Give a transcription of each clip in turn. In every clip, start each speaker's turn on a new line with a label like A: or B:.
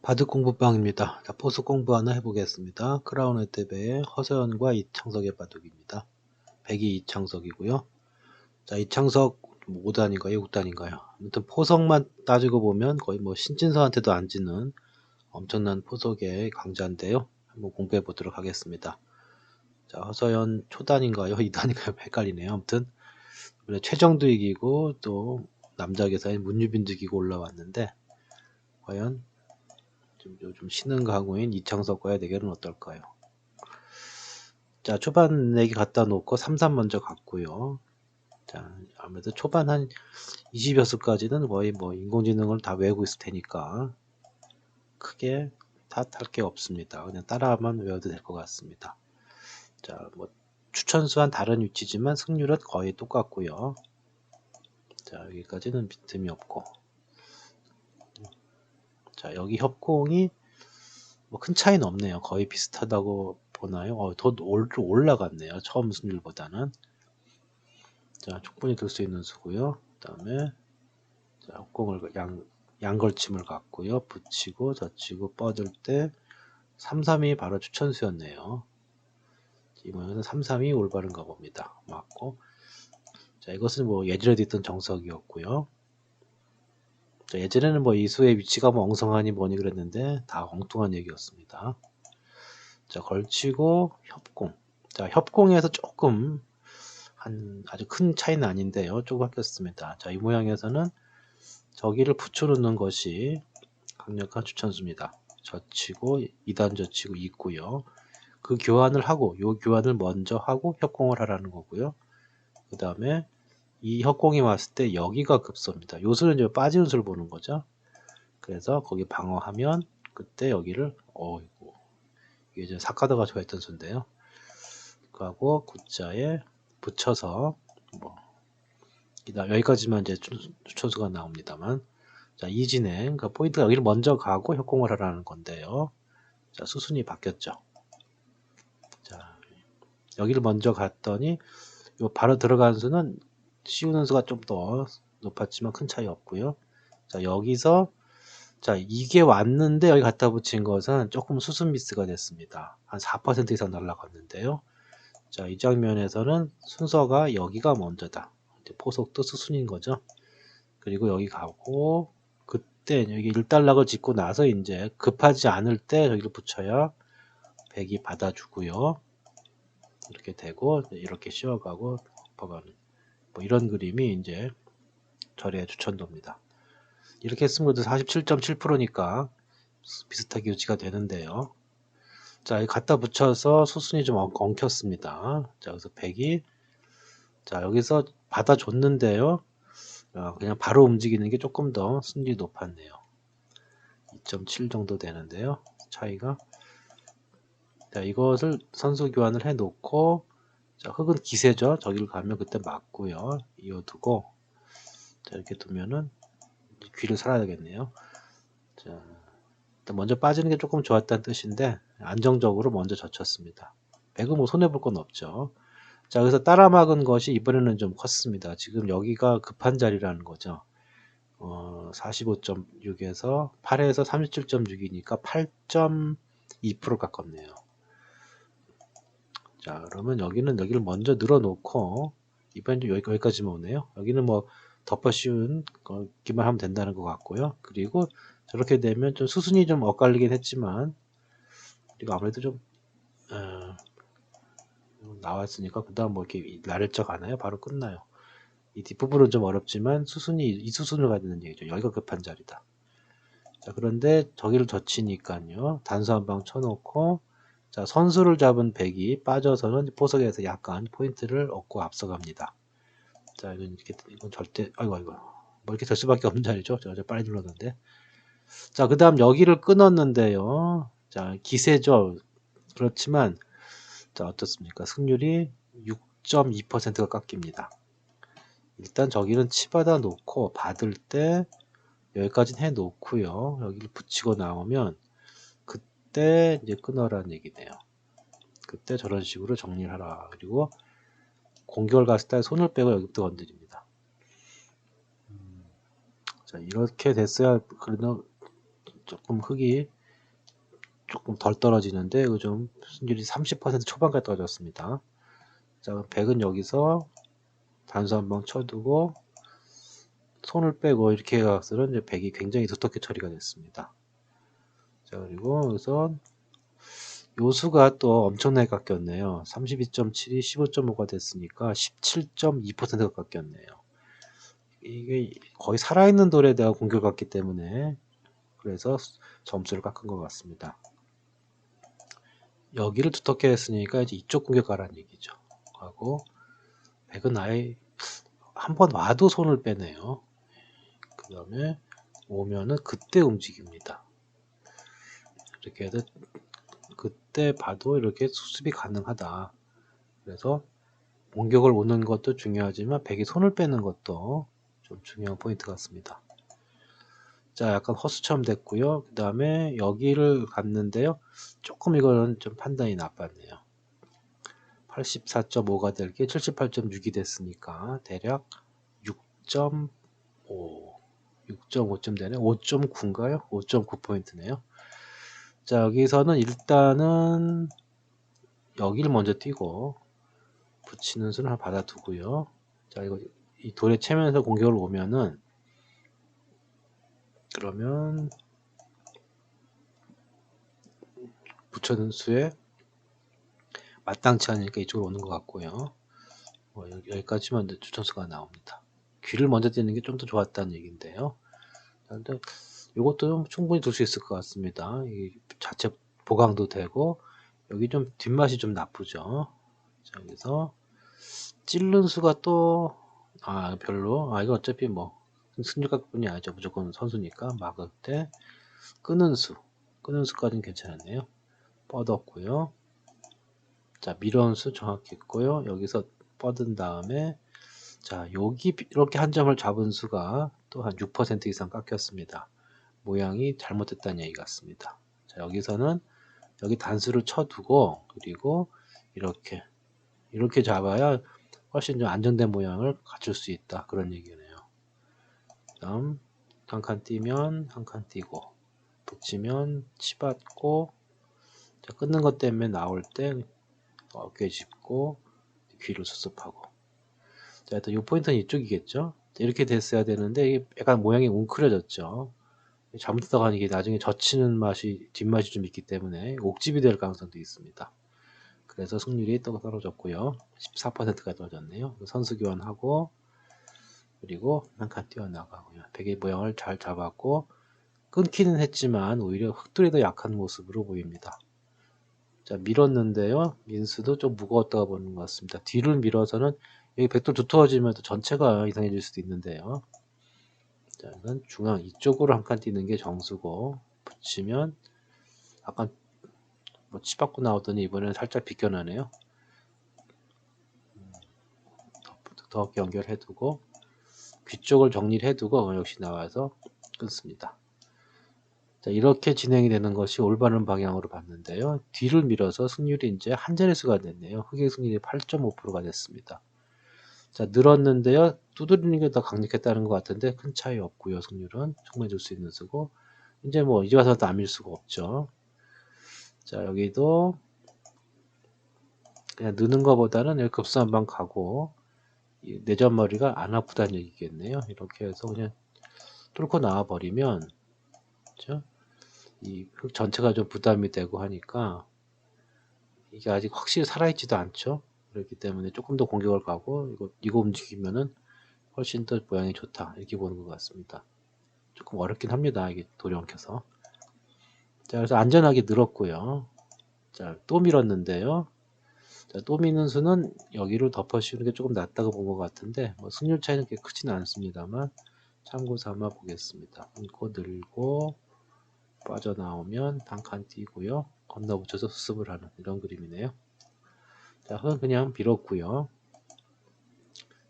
A: 바둑 공부방입니다. 자, 포수 공부 하나 해보겠습니다. 크라운 웨테베의 허서연과 이창석의 바둑입니다. 백이 이창석이고요. 자, 이창석 5단인가요? 6단인가요? 아무튼 포석만 따지고 보면 거의 뭐 신진서한테도 안 지는 엄청난 포석의 강자인데요. 한번 공부해 보도록 하겠습니다. 자, 허서연 초단인가요? 2단인가요? 헷갈리네요. 아무튼 이번에 최정도 이기고 또 남자 계사인 문유빈도 이기고 올라왔는데 과연 좀 요즘 신흥 가구인 이창석과의 대결은 어떨까요? 자, 초반 내기 갖다 놓고 3-3 먼저 갔고요. 자, 아무래도 초반 한 20여 수까지는 거의 뭐 인공지능을 다 외우고 있을 테니까 크게 탓할 게 없습니다. 그냥 따라만 외워도 될 것 같습니다. 자, 뭐 추천수한 다른 위치지만 승률은 거의 똑같고요. 자, 여기까지는 빈틈이 없고 자, 여기 협공이 뭐 큰 차이는 없네요. 거의 비슷하다고 보나요? 어, 더 올, 올라갔네요. 처음 승률보다는. 자, 충분히 들수 있는 수고요. 그 다음에 자, 협공을 양, 양걸침을 갖고요. 붙이고 젖히고 뻗을 때 3-3이 바로 추천수였네요. 이 모양에서 3-3이 올바른가 봅니다. 맞고 자, 이것은 뭐 예전에도 있던 정석이었고요. 자, 예전에는 뭐 이수의 위치가 뭐 엉성하니 뭐니 그랬는데 다 엉뚱한 얘기였습니다. 자, 걸치고 협공. 자, 협공에서 조금 한 아주 큰 차이는 아닌데요. 조금 바뀌었습니다. 자, 이 모양에서는 저기를 붙여놓는 것이 강력한 추천수입니다. 젖히고 2단 젖히고 있고요. 그 교환을 하고 요 교환을 먼저 하고 협공을 하라는 거고요. 그 다음에 이 협공이 왔을 때 여기가 급소입니다. 요수는 이제 빠지는 수를 보는 거죠. 그래서 거기 방어하면 그때 여기를 어이고 이게 이제 사카드가 좋아했던 수인데요. 그하고 구자에 붙여서 뭐 여기까지만 이제 추천수가 나옵니다만 자 이진행 그 포인트가 여기를 먼저 가고 협공을 하라는 건데요. 자 수순이 바뀌었죠. 자 여기를 먼저 갔더니 요 바로 들어간 수는 씌우는 수가 좀 더 높았지만 큰 차이 없고요. 자 여기서 자 이게 왔는데 여기 갖다 붙인 것은 조금 수순 미스가 됐습니다. 한 4% 이상 날라갔는데요. 자이 장면에서는 순서가 여기가 먼저다. 포석도 수순인 거죠. 그리고 여기 가고 그때 여기 일단락을 짓고 나서 이제 급하지 않을 때 여기를 붙여야 백이 받아주고요. 이렇게 되고 이렇게 씌워가고 덮어가는 뭐 이런 그림이 이제 절의 추천도입니다. 이렇게 했으면 47.7%니까 비슷하게 유지가 되는데요. 자, 갖다 붙여서 수순이 좀 엉켰습니다. 자, 그래서 100이 자, 여기서 받아줬는데요. 어, 그냥 바로 움직이는 게 조금 더 순위 높았네요. 2.7 정도 되는데요. 차이가. 자, 이것을 선수 교환을 해 놓고 자, 흙은 기세죠. 저기를 가면 그때 맞고요. 이어두고 자, 이렇게 두면은 귀를 살아야 되겠네요. 자, 먼저 빠지는 게 조금 좋았다는 뜻인데 안정적으로 먼저 젖혔습니다. 백은 뭐 손해 볼 건 없죠. 자, 그래서 따라 막은 것이 이번에는 좀 컸습니다. 지금 여기가 급한 자리라는 거죠. 어, 45.6에서 8에서 37.6이니까 8.2% 가깝네요. 자, 그러면 여기는 여기를 먼저 늘어놓고 이번엔 좀 여기, 여기까지만 오네요. 여기는 뭐 덮어 씌운 거기만 하면 된다는 것 같고요. 그리고 저렇게 되면 좀 수순이 좀 엇갈리긴 했지만 그리고 아무래도 좀 어, 나왔으니까 그 다음 뭐 이렇게 나를적 않아요. 바로 끝나요. 이 뒷부분은 좀 어렵지만 수순이 이 수순을 가야 되는 얘기죠. 여기가 급한 자리다. 자 그런데 저기를 젖히니까요. 단수 한 방 쳐놓고 자, 선수를 잡은 백이 빠져서는 포석에서 약간 포인트를 얻고 앞서갑니다. 자, 이건 이렇게, 이건 절대, 아이고, 아이고. 뭐 이렇게 될 수밖에 없는 자리죠. 제가 빨리 눌렀는데. 자, 그 다음 여기를 끊었는데요. 자, 기세죠. 그렇지만, 자, 어떻습니까? 승률이 6.2%가 깎입니다. 일단 저기는 치받아 놓고 받을 때 여기까지는 해 놓고요. 여기를 붙이고 나오면 그때 이제 끊어라는 얘기네요. 그때 저런 식으로 정리를 하라. 그리고 공격을 갔을 때 손을 빼고 여기부터 건드립니다. 음, 자 이렇게 됐어야 그래도 조금 흙이 조금 덜 떨어지는데 이거 좀 승률이 30% 초반까지 떨어졌습니다. 자, 백은 여기서 단수 한 번 쳐두고 손을 빼고 이렇게 해서는 이제 백이 굉장히 두텁게 처리가 됐습니다. 자, 그리고 여기서 요수가 또 엄청나게 깎였네요. 32.7이 15.5가 됐으니까 17.2%가 깎였네요. 이게 거의 살아있는 돌에 대한 공격을 갔기 때문에 그래서 점수를 깎은 것 같습니다. 여기를 두텁게 했으니까 이제 이쪽 공격 가라는 얘기죠. 하고 백은 아예 한번 와도 손을 빼네요. 그 다음에 오면은 그때 움직입니다. 이렇게 해서 그때 봐도 이렇게 수습이 가능하다. 그래서 공격을 오는 것도 중요하지만 백이 손을 빼는 것도 좀 중요한 포인트 같습니다. 자, 약간 허수처럼 됐고요. 그 다음에 여기를 갔는데요. 조금 이거는 좀 판단이 나빴네요. 84.5가 될 게 78.6이 됐으니까 대략 6.5 6.5점 되네 5.9인가요? 5.9포인트네요. 자 여기서는 일단은 여기를 먼저 띄고 붙이는 수를 하나 받아 두고요. 자 이거 이 돌에 채면서 공격을 오면은 그러면 붙여둔 수에 마땅치 않으니까 이쪽으로 오는 것 같고요. 뭐 여기까지만 추천수가 나옵니다. 귀를 먼저 띄는 게 좀 더 좋았다는 얘기인데요. 근데 이것도 충분히 둘 수 있을 것 같습니다. 이 자체 보강도 되고 여기 좀 뒷맛이 좀 나쁘죠. 자, 여기서 찔른 수가 또 아 별로 아 이거 어차피 뭐 승률각뿐이 아니죠. 무조건 선수니까 막을 때 끄는 수 끄는 수까지는 괜찮았네요. 뻗었고요. 자 밀어온 수 정확히 있고요. 여기서 뻗은 다음에 자 여기 이렇게 한 점을 잡은 수가 또 한 6% 이상 깎였습니다. 모양이 잘못됐다는 얘기 같습니다. 자, 여기서는 여기 단수를 쳐두고 그리고 이렇게 이렇게 잡아야 훨씬 좀 안정된 모양을 갖출 수 있다 그런 얘기네요. 다음 한칸 띄면 한칸 띄고 붙이면 치받고 자, 끊는 것 때문에 나올 때 어깨 짚고 귀를 수습하고 자 일단 이 포인트는 이쪽이겠죠 이렇게 됐어야 되는데 약간 모양이 웅크려졌죠 잘못하다가 이게 나중에 젖히는 맛이 뒷맛이 좀 있기 때문에 옥집이 될 가능성도 있습니다. 그래서 승률이 또 떨어졌고요. 14%가 떨어졌네요. 선수 교환하고 그리고 한 칸 뛰어나가고요. 베개 모양을 잘 잡았고 끊기는 했지만 오히려 흑돌이 더 약한 모습으로 보입니다. 자 밀었는데요. 민수도 좀 무거웠다고 보는 것 같습니다. 뒤를 밀어서는 여기 백돌 두터워지면 전체가 이상해질 수도 있는데요. 자, 이건 중앙 이쪽으로 한 칸 띄는 게 정수고 붙이면 약간 뭐 치받고 나오더니 이번에는 살짝 비껴나네요. 음, 더 연결해 두고 귀 쪽을 정리를 해 두고 역시 나와서 끊습니다. 자, 이렇게 진행이 되는 것이 올바른 방향으로 봤는데요. 뒤를 밀어서 승률이 이제 한 자릿수가 됐네요. 흑의 승률이 8.5%가 됐습니다. 자, 늘었는데요. 두드리는 게 더 강력했다는 것 같은데 큰 차이 없고요. 승률은 충분히 줄수 있는 수고 이제 뭐 이제 와서 남일 수가 없죠. 자, 여기도 그냥 느는 것보다는 여기 급수 한방 가고 내전머리가 안 아프다는 얘기겠네요. 이렇게 해서 그냥 뚫고 나와 버리면 그렇죠? 이 흙 전체가 좀 부담이 되고 하니까 이게 아직 확실히 살아있지도 않죠. 그렇기 때문에 조금 더 공격을 가고 이거 이거 움직이면은 훨씬 더 모양이 좋다 이렇게 보는 것 같습니다. 조금 어렵긴 합니다. 이게 돌이 엉켜서 자 그래서 안전하게 늘었고요. 자또 밀었는데요. 자 또 미는 수는 여기를 덮어씌우는 게 조금 낫다고 본 것 같은데 뭐 승률 차이는 그렇게 크지는 않습니다만 참고 삼아 보겠습니다. 끊고 늘고 빠져나오면 단칸 띄고요. 건너붙여서 수습을 하는 이런 그림이네요. 자, 흙은 그냥 빌었고요.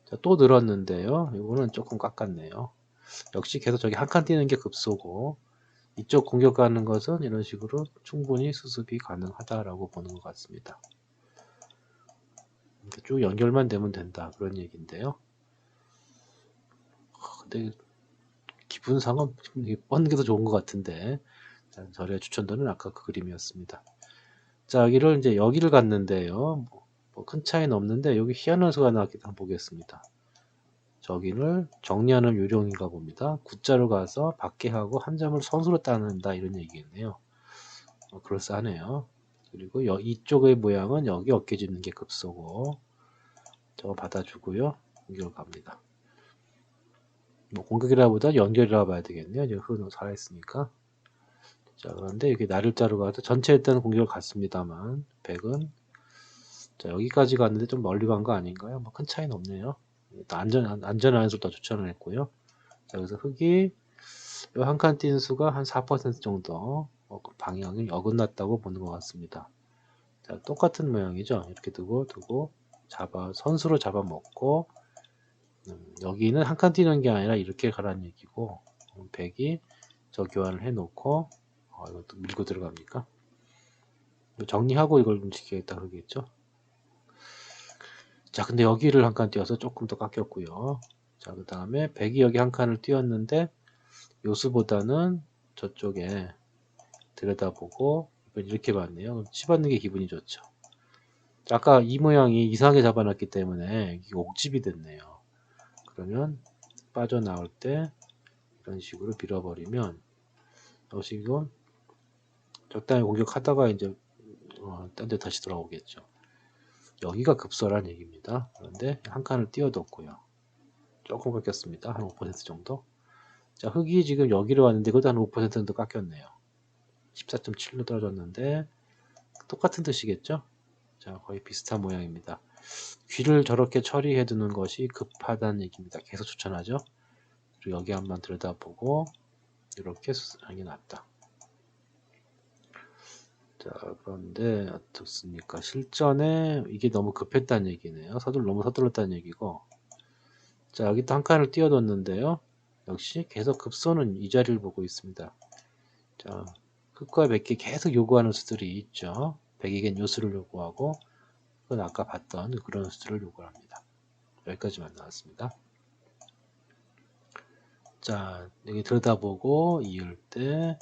A: 자, 또 늘었는데요. 이거는 조금 깎았네요. 역시 계속 저기 한 칸 뛰는 게 급소고 이쪽 공격하는 것은 이런 식으로 충분히 수습이 가능하다라고 보는 것 같습니다. 쭉 연결만 되면 된다 그런 얘기인데요. 근데 기분상은 뻗는 게더 좋은 것 같은데 자, 저의 추천도는 아까 그 그림이었습니다. 자, 여기를 이제 여기를 갔는데요. 뭐 큰 차이는 없는데 여기 희한한 수가 나왔기 때문에 보겠습니다. 저기를 정리하는 요령인가 봅니다. 구자로 가서 밖에 하고 한 점을 선수로 따는다 이런 얘기겠네요. 어, 그럴싸하네요. 그리고 여, 이쪽의 모양은 여기 어깨 짚는 게 급소고 저거 받아주고요. 공격을 갑니다. 뭐 공격이라 보다 연결이라고 봐야 되겠네요. 이제 흐는 살아있으니까. 자 그런데 이렇게 나를 자로 가서 전체 일단 공격을 갔습니다만 100은 자 여기까지 갔는데 좀 멀리 간 거 아닌가요? 뭐 큰 차이는 없네요. 안전 안전한 수도 추천을 했고요. 자 그래서 흙이 한칸뛴 수가 한 4% 정도 어, 방향이 어긋났다고 보는 것 같습니다. 자 똑같은 모양이죠. 이렇게 두고 두고 잡아 선수로 잡아먹고 음, 여기는 한칸 뛰는 게 아니라 이렇게 가라는 얘기고 100이 저 교환을 해놓고 어, 이것도 밀고 들어갑니까? 정리하고 이걸 움직이겠다 그러겠죠. 자 근데 여기를 한 칸 띄어서 조금 더 깎였고요. 자 그 다음에 100이 여기 한 칸을 띄었는데 요수보다는 저쪽에 들여다보고 이렇게 봤네요. 집었는 게 기분이 좋죠. 아까 이 모양이 이상하게 잡아놨기 때문에 옥집이 됐네요. 그러면 빠져나올 때 이런 식으로 밀어버리면 여기고 적당히 공격하다가 이제 어, 딴데 다시 돌아오겠죠. 여기가 급소란 얘기입니다. 그런데 한 칸을 띄워뒀고요. 조금 깎였습니다. 한 5% 정도. 자, 흙이 지금 여기로 왔는데 그것도 한 5% 정도 깎였네요. 14.7로 떨어졌는데 똑같은 뜻이겠죠? 자, 거의 비슷한 모양입니다. 귀를 저렇게 처리해 두는 것이 급하다는 얘기입니다. 계속 추천하죠. 그리고 여기 한번 들여다보고 이렇게 게 낫다. 자, 그런데 어떻습니까? 실전에 이게 너무 급했다는 얘기네요. 서둘 너무 서둘렀다는 얘기고. 자, 여기 또 한 칸을 띄워뒀는데요. 역시 계속 급소는 이 자리를 보고 있습니다. 자, 흑과 백개 계속 요구하는 수들이 있죠. 백에겐 요수를 요구하고 그건 아까 봤던 그런 수들을 요구합니다. 여기까지만 나왔습니다. 자, 여기 들여다보고 이을 때,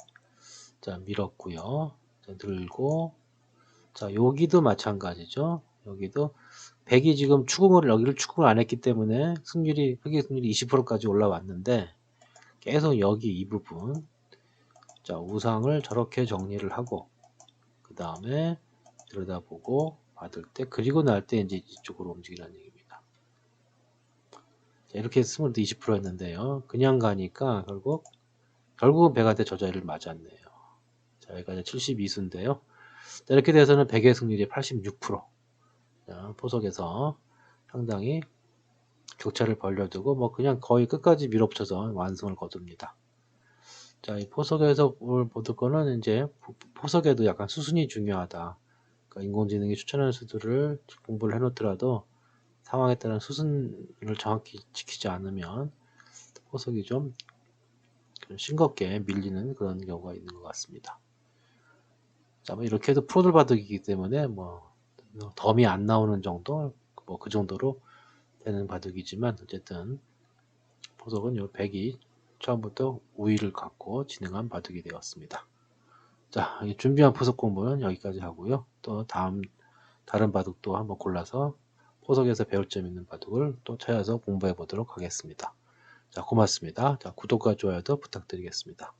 A: 자, 밀었고요. 들고 자 여기도 마찬가지죠. 여기도 100이 지금 추궁을 여기를 추궁을 안 했기 때문에 승률이 흑의 승률이 20%까지 올라왔는데 계속 여기 이 부분. 자 우상을 저렇게 정리를 하고 그 다음에 들여다보고 받을 때 그리고 날 때 이제 이쪽으로 움직이라는 얘기입니다. 자, 이렇게 했으면 20% 했는데요. 그냥 가니까 결국 결국은 배가 저 자리를 맞았네요 자, 여기까지 72수인데요. 자, 이렇게 돼서는 100의 승률이 86%. 자, 포석에서 상당히 격차를 벌려두고 뭐 그냥 거의 끝까지 밀어붙여서 완성을 거둡니다. 자, 이 포석에서 보을 거는 이제 포석에도 약간 수순이 중요하다. 그러니까 인공지능이 추천하는 수들을 공부를 해놓더라도 상황에 따른 수순을 정확히 지키지 않으면 포석이 좀 싱겁게 밀리는 그런 경우가 있는 것 같습니다. 자, 뭐 이렇게 해도 프로들 바둑이기 때문에 뭐 덤이 안 나오는 정도, 뭐 그 정도로 되는 바둑이지만 어쨌든 보석은 요 100이 처음부터 우위를 갖고 진행한 바둑이 되었습니다. 자, 준비한 포석 공부는 여기까지 하고요. 또 다음 다른 바둑도 한번 골라서 포석에서 배울 점 있는 바둑을 또 찾아서 공부해 보도록 하겠습니다. 자, 고맙습니다. 자, 구독과 좋아요도 부탁드리겠습니다.